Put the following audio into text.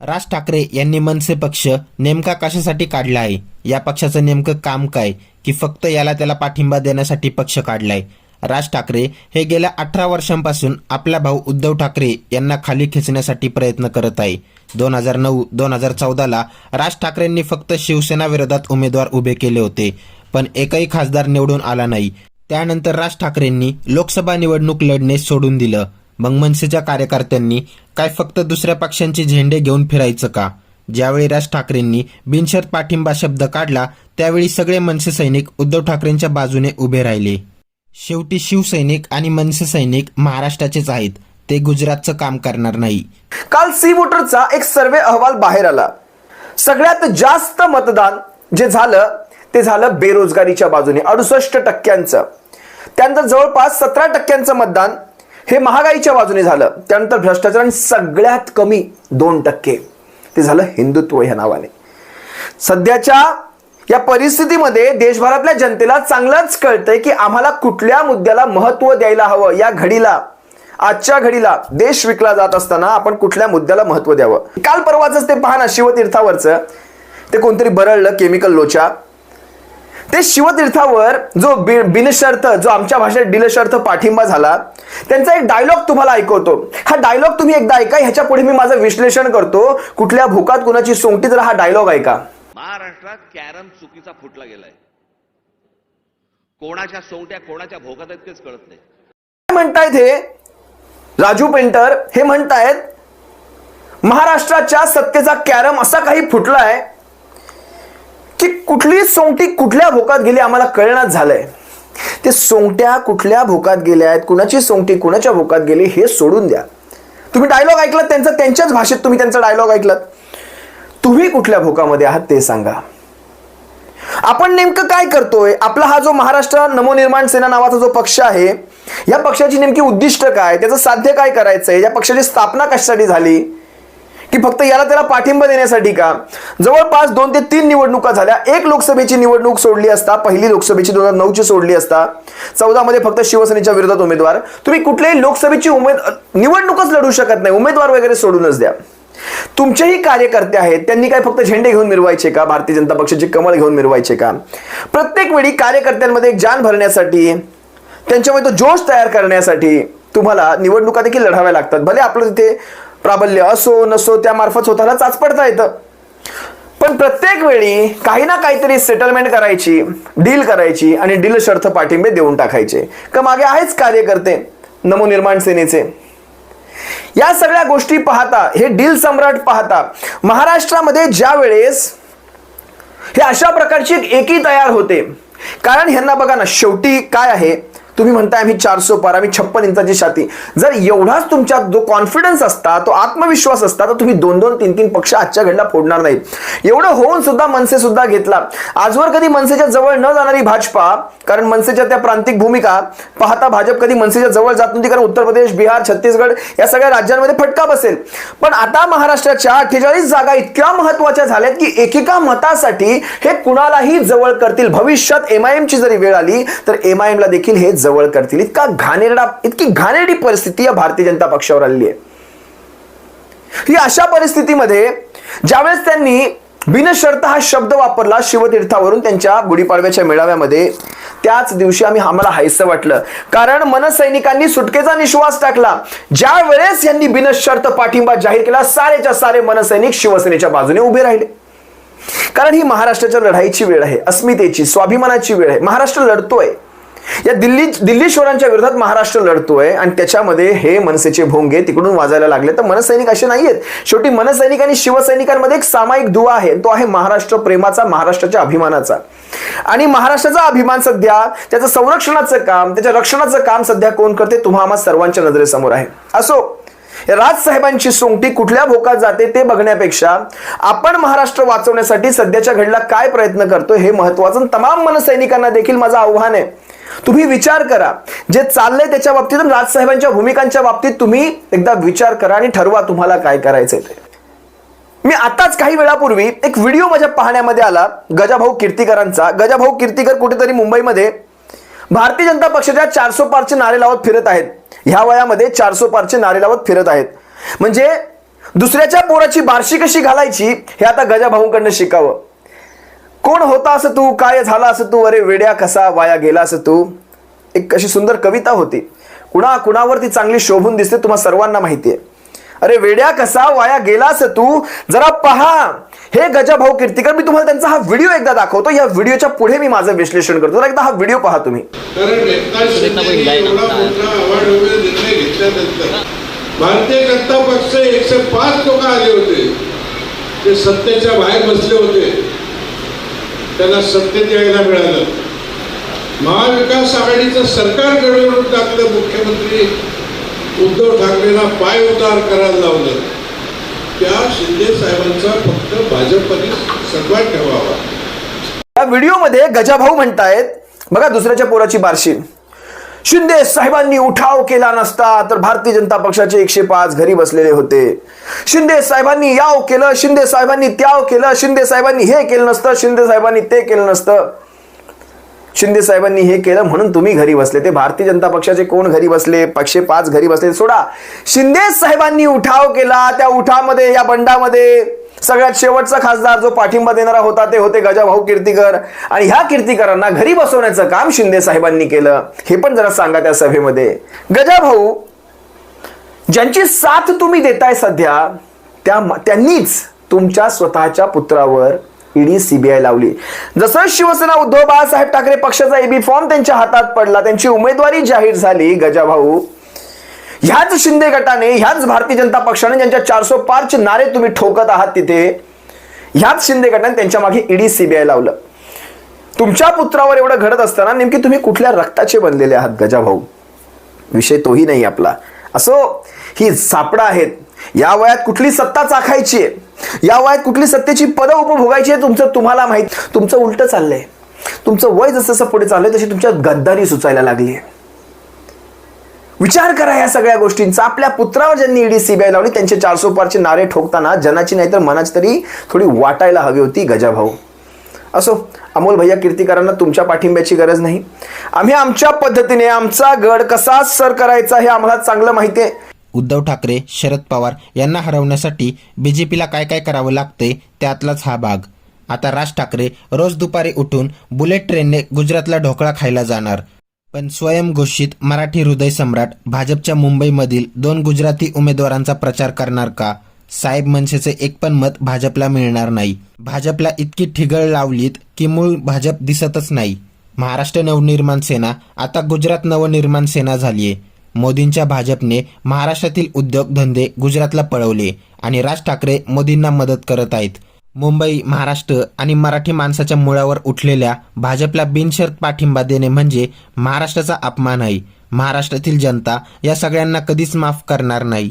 राज ठाकरे यांनी मनसे पक्ष नेमका कशासाठी काढला आहे? या पक्षाचं नेमकं काम काय? की फक्त याला त्याला पाठिंबा देण्यासाठी पक्ष काढलाय? राज ठाकरे हे गेल्या अठरा वर्षांपासून आपला भाऊ उद्धव ठाकरे यांना खाली खेचण्यासाठी प्रयत्न करत आहे. दोन हजार नऊ दोन हजार चौदाला राज ठाकरेंनी फक्त शिवसेना विरोधात उमेदवार उभे केले होते पण एकही खासदार निवडून आला नाही. त्यानंतर राज ठाकरेंनी लोकसभा निवडणूक लढणे सोडून दिलं. मग मनसेच्या कार्यकर्त्यांनी काय फक्त दुसऱ्या पक्षांचे झेंडे घेऊन फिरायचं का? ज्यावेळी राज ठाकरेंनी बिनशर्त पाठिंबा शब्द काढला त्यावेळी सगळे मनसे सैनिक उद्धव ठाकरेंच्या बाजूने उभे राहिले. शेवटी शिवसैनिक आणि मनसे सैनिक महाराष्ट्राचेच आहेत. ते गुजरातचं काम करणार नाही. काल सी वोटरचा एक सर्वे अहवाल बाहेर आला. सगळ्यात जास्त मतदान जे झालं ते झालं बेरोजगारीच्या बाजूने अडुसष्ट टक्क्यांचं. त्यानंतर जवळपास सतरा टक्क्यांचं मतदान हे महागाईच्या बाजूने झालं. त्यानंतर भ्रष्टाचार आणि सगळ्यात कमी दोन टक्के. ते झालं हिंदुत्व ह्या नावाने. सध्याच्या या परिस्थितीमध्ये देशभरातल्या जनतेला चांगलंच कळतंय की आम्हाला कुठल्या मुद्द्याला महत्त्व द्यायला हवं? या घडीला आजच्या घडीला देश विकला जात असताना आपण कुठल्या मुद्द्याला महत्त्व द्यावं? काल परवाच ते पहा ना शिवतीर्थावरचं. ते कोणतरी बरळलं केमिकल लोचा. ते शिवतीर्थावर जो बिनशर्त जो आमच्या भाषेत डिलशर्त पाठिंबा झाला त्यांचा एक डायलॉग तुम्हाला ऐकवतो. हा डायलॉग तुम्ही एकदा ऐका ह्याच्या पुढे मी माझं विश्लेषण करतो. कुठल्या भूकात कुणाची सोंगटी जर हा डायलॉग ऐका. महाराष्ट्रात कॅरम चुकीचा फुटला गेलाय. कोणाच्या सोंगट्या कोणाच्या भोगात आहेत तेच कळत नाही. काय म्हणतायत हे? राजू पेंटर हे म्हणतायत महाराष्ट्राच्या सत्तेचा कॅरम असा काही फुटलाय की कुठली सोंगटी कुठल्या भोकात गेली आम्हाला कळणार झालंय. ते सोंगट्या कुठल्या भोकात गेल्या आहेत कुणाची सोंगटी कुणाच्या भोकात गेली हे सोडून द्या. तुम्ही डायलॉग ऐकलात त्यांचा त्यांच्याच भाषेत तुम्ही त्यांचा डायलॉग ऐकलात. तुम्ही कुठल्या भोकामध्ये आहात ते सांगा. आपण नेमकं काय करतोय? आपला हा जो महाराष्ट्र नवनिर्माण सेना नावाचा जो पक्ष आहे या पक्षाची नेमकी उद्दिष्ट काय? त्याचं साध्य काय करायचंय? या पक्षाची स्थापना कशासाठी झाली? की फक्त याला त्याला पाठिंबा देण्यासाठी का? जवळपास दोन ते तीन निवडणुका झाल्या. एक लोकसभेची निवडणूक सोडली असता पहिली लोकसभेची दोन हजार नऊची सोडली असता चौदा मध्ये फक्त शिवसेनेच्या विरोधात उमेदवार. तुम्ही कुठल्याही लोकसभेची उमेद निवडणूकच लढू शकत नाही. उमेदवार वगैरे सोडूनच द्या. तुमचेही कार्यकर्ते आहेत त्यांनी काय फक्त झेंडे घेऊन मिरवायचे का? भारतीय जनता पक्षाचे कमळ घेऊन मिरवायचे का? प्रत्येक वेळी कार्यकर्त्यांमध्ये एक जान भरण्यासाठी त्यांच्यामध्ये तो जोश तयार करण्यासाठी तुम्हाला निवडणुका देखील लढाव्या लागतात. भले आपलं तिथे प्राबल्य असो नसो त्यामार्फत स्वतःला चाचपडता येतं. पण प्रत्येक वेळी काही ना काहीतरी सेटलमेंट करायची डील करायची आणि डील शर्थ पाठिंबे देऊन टाकायचे. का मागे आहेच कार्यकर्ते नवनिर्माण सेनेचे. या सगळ्या गोष्टी पाहता हे डील सम्राट पाहता महाराष्ट्रामध्ये ज्या वेळेस हे अशा प्रकारची एकी तयार होते. कारण ह्यांना बघा ना शेवटी काय आहे? तुम्ही म्हणताय आम्ही चारशे पार आम्ही छप्पन इंचाची छाती. जर एवढाच तुमच्यात जो कॉन्फिडन्स असता तो आत्मविश्वास असता तर तुम्ही दोन दोन तीन तीन पक्ष आजच्या घडला फोडणार नाहीत. एवढं होऊन सुद्धा मनसे सुद्धा घेतला. आजवर कधी मनसेच्या जवळ न जाणारी भाजपा कारण मनसेच्या त्या प्रांतिक भूमिका पाहता भाजप कधी मनसेच्या जवळ जात नव्हती कारण उत्तर प्रदेश बिहार छत्तीसगड या सगळ्या राज्यांमध्ये फटका बसेल. पण आता महाराष्ट्राच्या अठ्ठेचाळीस जागा इतक्या महत्त्वाच्या झाल्यात की एकेका मतासाठी हे कुणालाही जवळ करतील. भविष्यात एमआयएमची जरी वेळ आली तर एमआयएमला देखील हे जवळ करतील. इतका घाणेरडा इतकी घाणेरडी परिस्थिती या भारतीय जनता पक्षावर आलेली आहे. ही अशा परिस्थितीमध्ये ज्यावेळेस त्यांनी बिनशर्त हा शब्द वापरला शिवतीर्थावरून त्यांच्या गुढीपाडव्याच्या मेळाव्यामध्ये त्याच दिवशी आम्ही आम्हाला हायसं वाटलं. कारण मनसैनिकांनी सुटकेचा निश्वास टाकला. ज्या वेळेस यांनी बिनशर्त पाठिंबा जाहीर केला सारेच्या सारे मनसैनिक शिवसेनेच्या बाजूने उभे राहिले. कारण ही महाराष्ट्राच्या लढाईची वेळ आहे अस्मितेची स्वाभिमानाची वेळ आहे. महाराष्ट्र लढतोय. या दिल्ली दिल्ली शोरांच्या विरोधात महाराष्ट्र लढतोय आणि त्याच्यामध्ये हे मनसेचे भोंगे तिकडून वाजायला लागले. तर मनसैनिक असे नाहीयेत. शेवटी मनसैनिक आणि शिवसैनिकांमध्ये एक सामायिक दुवा आहे. तो आहे महाराष्ट्र प्रेमाचा महाराष्ट्राच्या अभिमानाचा. आणि महाराष्ट्राचा अभिमान सध्या त्याचं संरक्षणाचं काम त्याच्या रक्षणाचं काम सध्या कोण करते? तुम्हा आम्हा सर्वांच्या नजरेसमोर आहे. असो राज राजसाहेबांची सोंगटी कुठल्या भोकात जाते ते बघण्यापेक्षा आपण महाराष्ट्र वाचवण्यासाठी सध्याच्या घडला काय प्रयत्न करतो हे महत्वाचं तमाम मनसैनिकांना देखील माझं आव्हान आहे. तुम्ही विचार करा. जे चाललंय त्याच्या बाबतीत राजसाहेबांच्या भूमिकांच्या बाबतीत तुम्ही एकदा विचार करा आणि ठरवा तुम्हाला काय करायचंय ते. मी आताच काही वेळापूर्वी एक व्हिडिओ माझ्या पाहण्यामध्ये आला गजाभाऊ कीर्तीकरांचा. गजाभाऊ कीर्तीकर कुठेतरी मुंबईमध्ये भारतीय जनता पक्षाच्या चारसो पारचे नारे लावत फिरत आहेत. ह्या वयामध्ये चारसो पारचे नारे लावत फिरत आहेत. म्हणजे दुसऱ्याच्या पोराची बारशी कशी घालायची हे आता गजाभाऊंकडनं शिकावं. कोण होता असं तू? काय झाला असं तू? अरे वेड्या कसा वाया गेला असं तू? एक अशी सुंदर कविता होती. कुणा कुणावर ती चांगली शोभून दिसते तुम्हा सर्वांना माहितीये. अरे वेड्या कसा वाया गेलास तू? जरा पहा. हे गजाभाऊ कीर्तिकर मी तुम्हाला त्यांचा हा व्हिडिओ एकदा दाखवतो. या व्हिडिओच्या पुढे मी माझं विश्लेषण करतो. एकदा हा व्हिडिओ पहा तुम्ही. भारतीय जनता पक्ष एकशे पाच लोक आले होते. ते सत्तेच्या बाहेर बसले होते. त्यांना सत्तेत यायला मिळालं. महाविकास आघाडीचं सरकार घडवून टाकलं मुख्यमंत्री उद्धव ठाकरेंना पाय उतार करायला लावलं. त्या शिंदे साहेबांचा फक्त भाजपने सन्मान ठेवावा. या व्हिडिओमध्ये गजाभाऊ म्हणतायत बघा दुसऱ्याच्या पोराची बारशी. शिंदे साहेबांनी उठाव केला नसता तर भारतीय जनता पक्षाचे एकशे पाच घरी बसलेले होते. शिंदे साहेबांनी याव केलं शिंदे साहेबांनी त्याव केलं शिंदे साहेबांनी हे केलं नसतं शिंदे साहेबांनी ते केलं नसतं. शिंदे साहेबांनी हे केलं म्हणून तुम्ही घरी बसले. ते भारतीय जनता पक्षाचे कोण घरी बसले? पक्षे पाच घरी बसले. सोडा शिंदे साहेबांनी उठाव केला त्या उठामध्ये या बंडामध्ये सगळ्यात शेवटचा खासदार जो पाठिंबा देणारा होता ते होते गजाभाऊ कीर्तीकर. आणि ह्या कीर्तीकरांना घरी बसवण्याचं काम शिंदे साहेबांनी केलं. हे पण जरा सांगा त्या सभेमध्ये. गजाभाऊ ज्यांची साथ तुम्ही देताय सध्या त्या त्यांनीच तुमच्या स्वतःच्या पुत्रावर ईडी सीबीआय लावली. जसं शिवसेना उद्धव बाळासाहेब ठाकरे पक्षाचा एबी फॉर्म त्यांच्या हातात पडला त्यांची उमेदवारी जाहीर झाली गजाभाऊ ह्याच शिंदे गटाने ह्याच भारतीय जनता पक्षाने ज्यांच्या चारसो पारचे नारे तुम्ही ठोकत आहात तिथे ह्याच शिंदे गटाने त्यांच्या मागे ईडी सीबीआय लावलं. तुमच्या पुत्रावर एवढं घडत असताना नेमकी तुम्ही कुठल्या रक्ताचे बनलेले आहात गजाभाऊ? विषय तोही नाही आपला. असो ही सापडा आहेत. या वयात कुठली सत्ता चाखायची आहे? या वयात कुठली सत्तेची पदं उपभोगायची आहे तुमचं तुम्हाला माहीत? तुमचं उलटं चाललंय. तुमचं वय जसं जसं पुढे चाललंय तशी तुमच्या गद्दारी सुचायला लागली आहे विचार करा या सगळ्या गोष्टींचा. आपल्या पुत्रावर ज्यांनी ईडी सीबीआय लावली त्यांचे चारसो पारचे नारे ठोकताना जनाची नाही तर मनाची तरी थोडी वाटायला हवी होती गजाभाऊ हो. असो अमोल भैया कीर्तिकारांना तुमच्या पाठिंब्याची गरज नाही. आम्ही आमच्या पद्धतीने आमचा गड कसा सर करायचा हे आम्हाला चांगलं माहिती आहे. उद्धव ठाकरे शरद पवार यांना हरवण्यासाठी बीजेपीला काय काय करावं लागतंय त्यातलाच हा भाग. आता राज ठाकरे रोज दुपारी उठून बुलेट ट्रेनने गुजरातला ढोकळा खायला जाणार. पण स्वयंघोषित मराठी हृदय सम्राट भाजपच्या मुंबईमधील दोन गुजराती उमेदवारांचा प्रचार करणार का? साहेब मनसेचे एक पण मत भाजपला मिळणार नाही. भाजपला इतकी ठिगळ लावलीत की मूळ भाजप दिसतच नाही. महाराष्ट्र नवनिर्माण सेना आता गुजरात नवनिर्माण सेना झालीये. मोदींच्या भाजपने महाराष्ट्रातील उद्योगधंदे गुजरातला पळवले आणि राज ठाकरे मोदींना मदत करत आहेत. मुंबई महाराष्ट्र आणि मराठी माणसाच्या मुळावर उठलेल्या भाजपला बिनशर्त पाठिंबा देणे म्हणजे महाराष्ट्राचा अपमान आहे. महाराष्ट्रातील जनता या सगळ्यांना कधीच माफ करणार नाही.